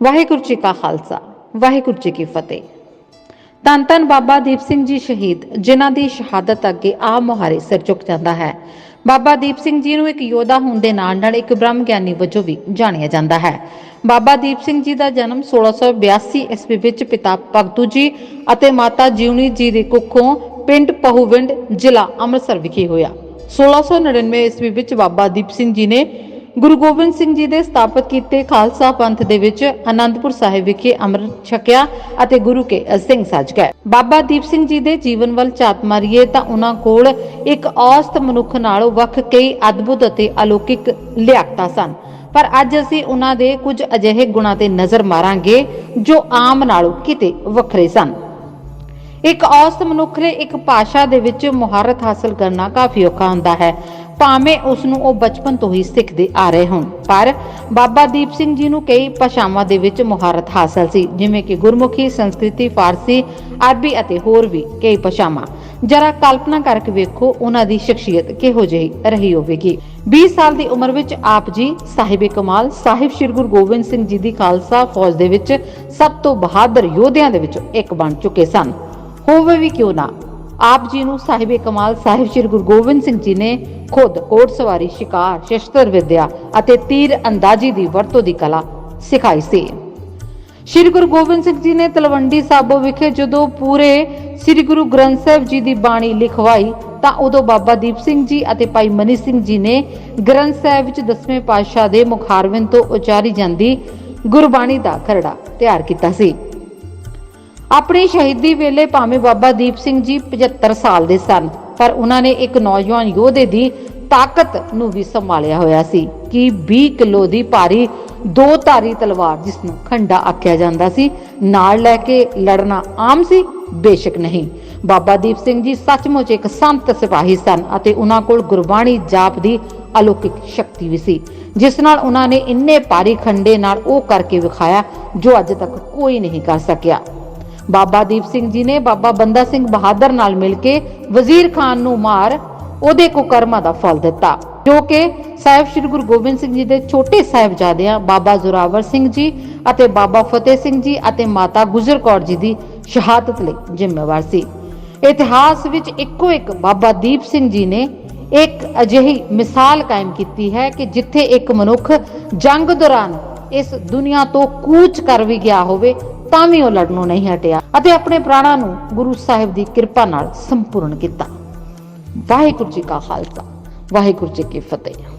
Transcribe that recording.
ਵਾਹਿਗੁਰੂ ਜੀ ਕਾ ਖਾਲਸਾ, ਵਾਹਿਗੁਰੂ ਜੀ ਕੀ ਫਤਿਹ। ਧੰਨ ਧੰਨ ਬਾਬਾ ਦੀਪ ਸਿੰਘ ਜੀ ਸ਼ਹੀਦ, ਜਿਨ੍ਹਾਂ ਦੀ ਸ਼ਹਾਦਤ ਅੱਗੇ ਆ ਮੁਹਾਰੇ ਸਿਰ ਝੁਕ ਜਾਂਦਾ ਹੈ। ਬਾਬਾ ਦੀਪ ਸਿੰਘ ਜੀ ਨੂੰ ਇੱਕ ਯੋਧਾ ਹੋਣ ਦੇ ਨਾਲ ਨਾਲ ਇੱਕ ਬ੍ਰਹਮ ਗਿਆਨੀ ਵਜੋਂ ਵੀ ਜਾਣਿਆ ਜਾਂਦਾ ਹੈ। ਬਾਬਾ ਦੀਪ ਸਿੰਘ ਜੀ ਦਾ ਜਨਮ 1682 ਈਸਵੀ ਵਿੱਚ ਪਿਤਾ ਭਗਤੂ ਜੀ ਅਤੇ ਮਾਤਾ ਜਿਉਣੀ ਜੀ ਦੇ ਕੁੱਖੋਂ ਪਿੰਡ ਪਹੂਵਿੰਡ ਜ਼ਿਲ੍ਹਾ ਅੰਮ੍ਰਿਤਸਰ ਵਿਖੇ ਹੋਇਆ। 1699 ਈਸਵੀ ਵਿੱਚ ਬਾਬਾ ਦੀਪ ਸਿੰਘ ਜੀ ਨੇ ਗੁਰੂ ਗੋਬਿੰਦ ਸਿੰਘ ਜੀ ਦੇ ਸਥਾਪਿਤ ਕੀਤੇ ਖਾਲਸਾ ਪੰਥ ਦੇ ਵਿੱਚ ਆਨੰਦਪੁਰ ਸਾਹਿਬ ਵਿਖੇ ਅੰਮ੍ਰਿਤ ਛਕਿਆ ਅਤੇ ਗੁਰੂ ਕੇ ਸਿੰਘ ਸੱਜ ਗਏ। ਬਾਬਾ ਦੀਪ ਸਿੰਘ ਜੀ ਦੇ ਜੀਵਨ ਵੱਲ ਝਾਤ ਮਾਰੀਏ ਤਾਂ ਉਹਨਾਂ ਕੋਲ ਇੱਕ ਔਸਤ ਮਨੁੱਖ ਨਾਲੋਂ ਵੱਖ ਕਈ ਅਦਭੁਤ ਅਤੇ ਅਲੌਕਿਕ ਲਿਆਕਤਾਂ ਸਨ। ਪਰ ਅੱਜ ਅਸੀਂ ਉਹਨਾਂ ਦੇ ਕੁਝ ਅਜਿਹੇ ਗੁਣਾਂ ਤੇ ਨਜ਼ਰ ਮਾਰਾਂਗੇ ਜੋ ਆਮ ਨਾਲੋਂ ਕਿਤੇ ਵੱਖਰੇ ਸਨ। ਇੱਕ ਔਸਤ ਮਨੁੱਖ ਲਈ ਇੱਕ ਭਾਸ਼ਾ ਦੇ ਵਿੱਚ ਮੁਹਾਰਤ ਹਾਸਲ ਕਰਨਾ ਕਾਫੀ ਔਖਾ ਹੁੰਦਾ ਹੈ। ਭਾਵੇਂ ਉਸ ਨੂੰ ਉਹ ਬਚਪਨ ਤੋਂ ਹੀ ਸਿੱਖਦੇ ਆ ਰਹੇ ਹੋਣ। ਪਰ ਬਾਬਾ ਦੀਪ ਸਿੰਘ ਜੀ ਨੂੰ ਕਈ ਭਾਸ਼ਾਵਾਂ ਦੇ ਵਿੱਚ ਮੁਹਾਰਤ ਹਾਸਲ ਸੀ, ਜਿਵੇਂ ਕਿ ਗੁਰਮੁਖੀ, ਸੰਸਕ੍ਰਿਤੀ, ਫਾਰਸੀ, ਅਰਬੀ ਅਤੇ ਹੋਰ ਵੀ ਕਈ ਭਾਸ਼ਾਵਾਂ। ਜਰਾ ਕਲਪਨਾ ਕਰਕੇ ਵੇਖੋ ਉਹਨਾਂ ਦੀ ਸ਼ਖਸੀਅਤ ਕਿਹੋ ਜਿਹੀ ਰਹੀ ਹੋਵੇਗੀ। 20 ਸਾਲ ਦੀ ਉਮਰ ਵਿੱਚ ਆਪ ਜੀ ਸਾਹਿਬੇ ਕਮਾਲ, ਸਾਹਿਬ ਸ੍ਰੀ ਗੁਰੂ ਗੋਬਿੰਦ ਸਿੰਘ ਜੀ ਦੀ ਖਾਲਸਾ ਫੌਜ ਦੇ ਵਿੱਚ ਸਭ ਤੋਂ ਬਹਾਦਰ ਯੋਧਿਆਂ ਦੇ ਵਿੱਚੋਂ ਇੱਕ ਬਣ ਚੁੱਕੇ ਸਨ। ਹੋਵੇ ਵੀ ਕਿਉਂ ਨਾ ਆਪ ਜੀ ਨੂੰ ਸਾਹਿਬੇ ਕਮਾਲ ਸਾਹਿਬ ਸ੍ਰੀ ਗੁਰੂ ਗੋਬਿੰਦ ਸਿੰਘ ਜੀ ਨੇ ਖੁਦ ਘੋੜਸਵਾਰੀ ਸ਼ਿਕਾਰ, ਸ਼ਸਤਰ ਵਿਦਿਆ ਅਤੇ ਤੀਰ ਅੰਦਾਜ਼ੀ ਦੀ ਵਰਤੋਂ ਦੀ ਕਲਾ ਸਿਖਾਈ ਸੀ। ਸ੍ਰੀ ਗੁਰੂ ਗੋਬਿੰਦ ਸਿੰਘ ਜੀ ਨੇ ਤਲਵੰਡੀ ਸਾਬੋ ਵਿਖੇ ਜਦੋਂ ਪੂਰੇ ਸ੍ਰੀ ਗੁਰੂ ਗ੍ਰੰਥ ਸਾਹਿਬ ਜੀ ਦੀ ਬਾਣੀ ਲਿਖਵਾਈ, ਤਾਂ ਉਦੋਂ ਬਾਬਾ ਦੀਪ ਸਿੰਘ ਜੀ ਅਤੇ ਭਾਈ ਮਨੀ ਸਿੰਘ ਜੀ ਨੇ ਗ੍ਰੰਥ ਸਾਹਿਬ ਵਿੱਚ ਦਸਵੇਂ ਪਾਤਸ਼ਾਹ ਦੇ ਮੁਖਾਰਵਿੰਦ ਤੋਂ ਉਚਾਰੀ ਜਾਂਦੀ ਗੁਰਬਾਣੀ ਦਾ ਖਰੜਾ ਤਿਆਰ ਕੀਤਾ ਸੀ। ਆਪਣੀ ਸ਼ਹੀਦੀ ਵੇਲੇ ਭਾਵੇਂ ਬਾਬਾ ਦੀਪ ਸਿੰਘ ਜੀ 75 ਸਾਲ ਦੇ ਸਨ, ਪਰ ਉਹਨਾਂ ਨੇ ਇੱਕ ਨੌਜਵਾਨ ਯੋਧੇ ਦੀ ਤਾਕਤ ਨੂੰ ਵੀ ਸੰਭਾਲਿਆ ਹੋਇਆ ਸੀ ਕਿ 20 ਕਿਲੋ ਦੀ ਭਾਰੀ ਦੋ ਧਾਰੀ ਤਲਵਾਰ ਜਿਸ ਨੂੰ ਖੰਡਾ ਆਖਿਆ ਜਾਂਦਾ ਸੀ, ਨਾਲ ਲੈ ਕੇ ਲੜਨਾ ਆਮ ਸੀ, ਬੇਸ਼ੱਕ ਨਹੀਂ। ਬਾਬਾ ਦੀਪ ਸਿੰਘ ਜੀ ਸੱਚਮੁੱਚ ਇੱਕ ਸੰਤ ਸਿਪਾਹੀ ਸਨ ਅਤੇ ਉਹਨਾਂ ਕੋਲ ਗੁਰਬਾਣੀ ਜਾਪ ਦੀ ਅਲੌਕਿਕ ਸ਼ਕਤੀ ਵੀ ਸੀ, ਜਿਸ ਨਾਲ ਉਹਨਾਂ ਨੇ ਇੰਨੇ ਭਾਰੀ ਖੰਡੇ ਨਾਲ ਉਹ ਕਰਕੇ ਵਿਖਾਇਆ ਜੋ ਅੱਜ ਤੱਕ ਕੋਈ ਨਹੀਂ ਕਰ ਸਕਿਆ। ਬਾਬਾ ਦੀਪ ਸਿੰਘ ਜੀ ਨੇ ਬਾਬਾ ਬੰਦਾ ਸਿੰਘ ਬਹਾਦਰ ਨਾਲ ਮਿਲ ਕੇ ਵਜ਼ੀਰ ਖਾਨ ਨੂੰ ਮਾਰ, ਉਹਦੇ ਕੁਕਰਮਾਂ ਦਾ ਫਲ ਦਿੱਤਾ, ਜੋ ਕਿ ਸਾਹਿਬ ਸ੍ਰੀ ਗੁਰੂ ਗੋਬਿੰਦ ਸਿੰਘ ਜੀ ਦੇ ਛੋਟੇ ਸਾਹਿਬਜ਼ਾਦਿਆਂ ਬਾਬਾ ਜ਼ੋਰਾਵਰ ਸਿੰਘ ਜੀ ਅਤੇ ਬਾਬਾ ਫਤਿਹ ਸਿੰਘ ਜੀ ਅਤੇ ਮਾਤਾ ਗੁਜਰ ਕੌਰ ਜੀ ਦੀ ਸ਼ਹਾਦਤ ਲਈ ਜ਼ਿੰਮੇਵਾਰ ਸੀ। ਇਤਿਹਾਸ ਵਿੱਚ ਇੱਕੋ ਇੱਕ ਬਾਬਾ ਦੀਪ ਸਿੰਘ ਜੀ ਨੇ ਇੱਕ ਅਜਿਹੀ ਮਿਸਾਲ ਕਾਇਮ ਕੀਤੀ ਹੈ ਕਿ ਜਿੱਥੇ ਇੱਕ ਮਨੁੱਖ ਜੰਗ ਦੌਰਾਨ ਇਸ ਦੁਨੀਆ ਤੋਂ ਕੂਚ ਕਰ ਵੀ ਗਿਆ ਹੋਵੇ ਤਾਂ ਵੀ ਉਹ ਲੜਨੋਂ ਨਹੀਂ ਹਟਿਆ ਅਤੇ ਆਪਣੇ ਪ੍ਰਾਣਾਂ ਨੂੰ ਗੁਰੂ ਸਾਹਿਬ ਦੀ ਕਿਰਪਾ ਨਾਲ ਸੰਪੂਰਨ ਕੀਤਾ। ਵਾਹਿਗੁਰੂ ਜੀ ਕਾ ਖਾਲਸਾ, ਵਾਹਿਗੁਰੂ ਜੀ ਕੀ ਫਤਿਹ।